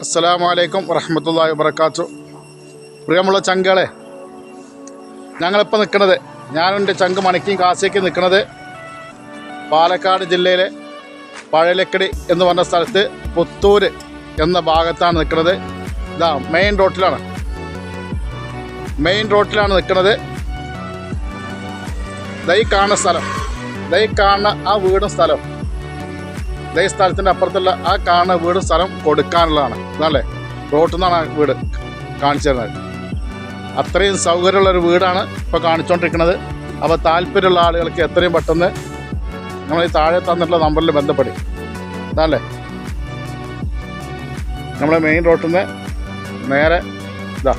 അസ്സലാമു അലൈക്കും വറഹമത്തല്ലാഹി വബർക്കാത്തു പ്രിയമുള്ള ചങ്കളെ ഞങ്ങളിപ്പോൾ നിൽക്കുന്നത് ഞാനും എന്റെ ചങ്ക് മണിക്കും കാശിക്ക് നിൽക്കുന്നത് പാലക്കാട് ജില്ലയിലെ പഴലക്കടി എന്ന് പറഞ്ഞ സ്ഥലത്ത് പുത്തൂര് എന്ന ഭാഗത്താണ് നിൽക്കുന്നത് ഇതാ മെയിൻ റോട്ടിലാണ് മെയിൻ റോട്ടിലാണ് നിൽക്കുന്നത് ദൈ കാണുന്ന സ്ഥലം ദൈ കാണുന്ന ആ വീടും സ്ഥലം ദാ സ്ഥലത്തിന്റെ അപ്പുറത്തുള്ള ആ കാണുന്ന വീട് സ്ഥലം കൊടുക്കാനുള്ളതാണ്. ഇതല്ലേ റോട്ടിൽ നിന്നാണ് വീട് കാണിച്ചു തരുന്നത്. അത്രയും സൗകര്യമുള്ള ഒരു വീടാണ് ഇപ്പോൾ കാണിച്ചുകൊണ്ടിരിക്കുന്നത് അപ്പോൾ താല്പര്യമുള്ള ആളുകൾക്ക് എത്രയും പെട്ടെന്ന് നമ്മൾ ഈ താഴെ തന്നിട്ടുള്ള നമ്പറിൽ ബന്ധപ്പെടും. അതല്ലേ നമ്മുടെ മെയിൻ റോട്ടിൽ നിന്ന് നേരെ ഇതാ.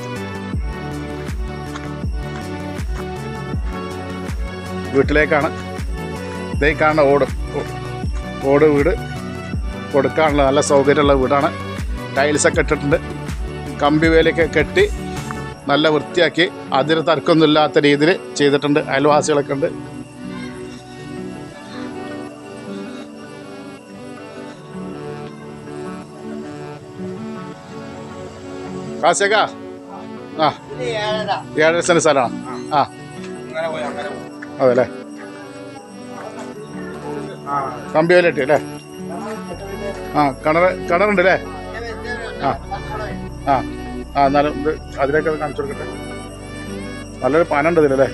വീട്ടിലേക്കാണ്. ഇതേ കാണുന്ന ഓട് ഓട് വീട് കൊടുക്കാനുള്ള നല്ല സൗകര്യമുള്ള വീടാണ്. ടൈൽസൊക്കെ ഇട്ടിട്ടുണ്ട്. കമ്പി വേലയൊക്കെ കെട്ടി നല്ല വൃത്തിയാക്കി അതിന് തർക്കമൊന്നുമില്ലാത്ത രീതിയിൽ ചെയ്തിട്ടുണ്ട്. അയൽവാസികളൊക്കെ ഉണ്ട്. കാശേക്ക ആ. ഏഴര. സെന്റ് സ്ഥലമാണ്. ആ. അതെ അല്ലേ കമ്പി വേല ഇട്ടി അല്ലേ? ആ കിണർ കിണറുണ്ട് അല്ലേ ആ ആ ആ എന്നാലും ഇത് അതിലേക്ക് കാണിച്ചു കൊടുക്കട്ടെ. നല്ലൊരു പാനുണ്ട് ഇതിലല്ലേ?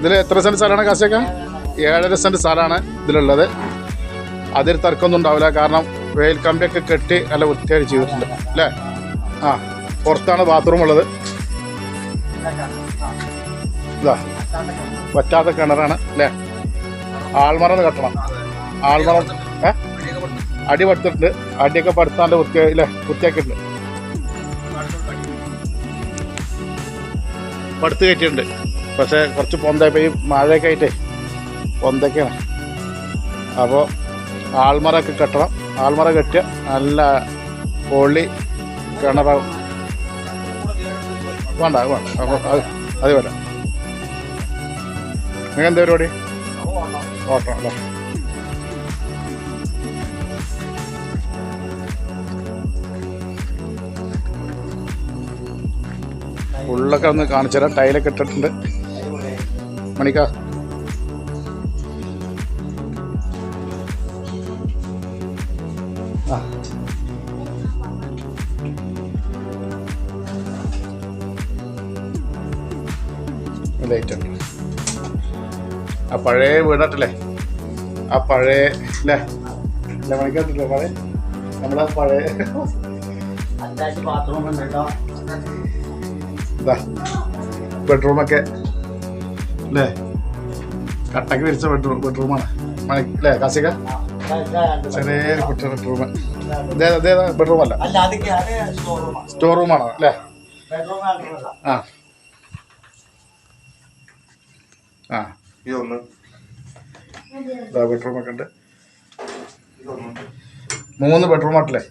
ഇതിൽ എത്ര സെന്റ് സ്ഥലമാണ് കാശൊക്കെ ഏഴര സെന്റ് സ്ഥലമാണ് ഇതിലുള്ളത്. അതിൽ തർക്കമൊന്നും ഉണ്ടാവില്ല. കാരണം വെയിൽ കമ്പിയൊക്കെ കെട്ടി നല്ല വൃത്തിയായി ചെയ്തിട്ടുണ്ട്. അല്ലേ? ആ പുറത്താണ് ബാത്റൂം ഉള്ളത്. ഇതാ വറ്റാത്ത കിണറാണ് അല്ലേ? ആൾമറന്ന് കെട്ടണം. ആൾമറ ഏ? അടി പടുത്തിട്ടുണ്ട്. അടിയൊക്കെ പടുത്താണ്ട് വൃത്തിയായി അല്ലേ? വൃത്തിയാക്കിയിട്ടുണ്ട്. പടുത്ത് കയറ്റിയിട്ടുണ്ട്. പക്ഷേ കുറച്ച് പൊന്ത ഈ മഴയൊക്കെ ആയിട്ടേ പൊന്തൊക്കെയാണ് അപ്പോൾ ആൾമറൊക്കെ കെട്ടണം. ആൾമറ കെട്ടിയ നല്ല പൊള്ളി കിണറ. വേണ്ട വേണ്ട. അത് വരാം. നിങ്ങൾ എന്താ പരിപാടി? ഓട്ടം അല്ലേ ഉള്ളൊക്കെ ഒന്ന് കാണിച്ചു തരാം ടൈലൊക്കെ ഇട്ടിട്ടുണ്ട്. മണിക്കാ ലൈറ്റ് ഉണ്ട് ആ പഴയ വീടാട്ടല്ലേ ആ പഴയ അല്ലേ അല്ല മണിക്കാട്ടില്ലേ പഴയ. നമ്മളാ പഴയ. ബെഡ്റൂമൊക്കെ അല്ലേ കട്ടക്ക് വിരിച്ച ബെഡ്റൂം ബെഡ്റൂമാണ് മണി അല്ലേ കാസിക? ചെറിയൊരു കുട്ടിയുടെ അതേതാ ബെഡ്റൂം അല്ല? അല്ല അതൊക്കെ അത് സ്റ്റോർ റൂമാണ് അല്ലേ? ആ. ആ. ഇതൊന്ന്. ബെഡ്റൂം ഒക്കെ ഉണ്ട്. മൂന്ന് ബെഡ്റൂം ആട്ടില്ലേ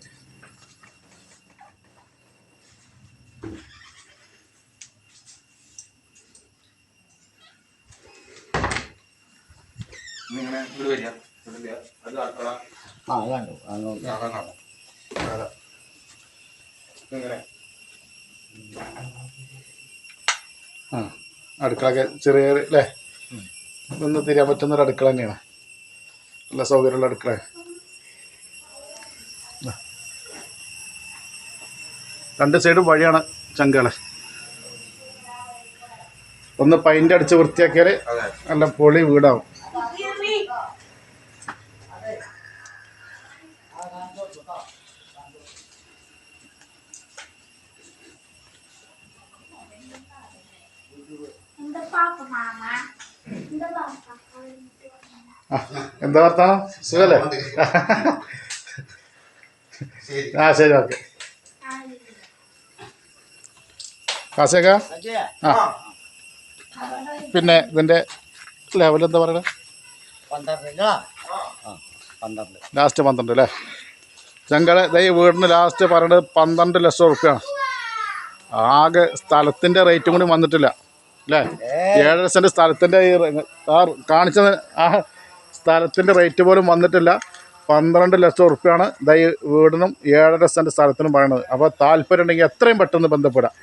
ഇങ്ങനെ ഇവിടെ വരിക. ആ ആ അടുക്കളൊക്കെ ചെറിയ അല്ലേ നിന്ന് തിരിയാൻ പറ്റുന്ന ഒരു അടുക്കള തന്നെയാണ്. നല്ല സൗകര്യമുള്ള അടുക്കള. രണ്ട് സൈഡും വഴിയാണ് ചങ്കൾ ഒന്ന് പൈന്റ് അടിച്ച് വൃത്തിയാക്കിയാൽ നല്ല പൊളി വീടാവും. എന്താ വർത്താനം? സുഖല്ലേ? ആ ശരി ഓക്കെ. കാസേക്ക ആ. പിന്നെ ഇതിന്റെ ലെവൽ എന്താ ആ പന്ത്രണ്ട്. ലാസ്റ്റ് പന്ത്രണ്ട് അല്ലേ? ഞങ്ങളെ ദൈ വീടിന് ലാസ്റ്റ് പറഞ്ഞത് പന്ത്രണ്ട് ലക്ഷം റുപ്യാണ് ആകെ സ്ഥലത്തിന്റെ റേറ്റും കൂടി വന്നിട്ടില്ല. അല്ലേ? ഏഴര സെന്റ് സ്ഥലത്തിന്റെ ഈ കാണിച്ച ആ സ്ഥലത്തിന്റെ റേറ്റ് പോലും വന്നിട്ടില്ല. പന്ത്രണ്ട് ലക്ഷം ഉറുപ്പ്യാണ് ദൈ വീടിനും ഏഴര സെന്റ് സ്ഥലത്തിനും പറയുന്നത് അപ്പോൾ താല്പര്യം ഉണ്ടെങ്കിൽ എത്രയും പെട്ടെന്ന് ബന്ധപ്പെടാം.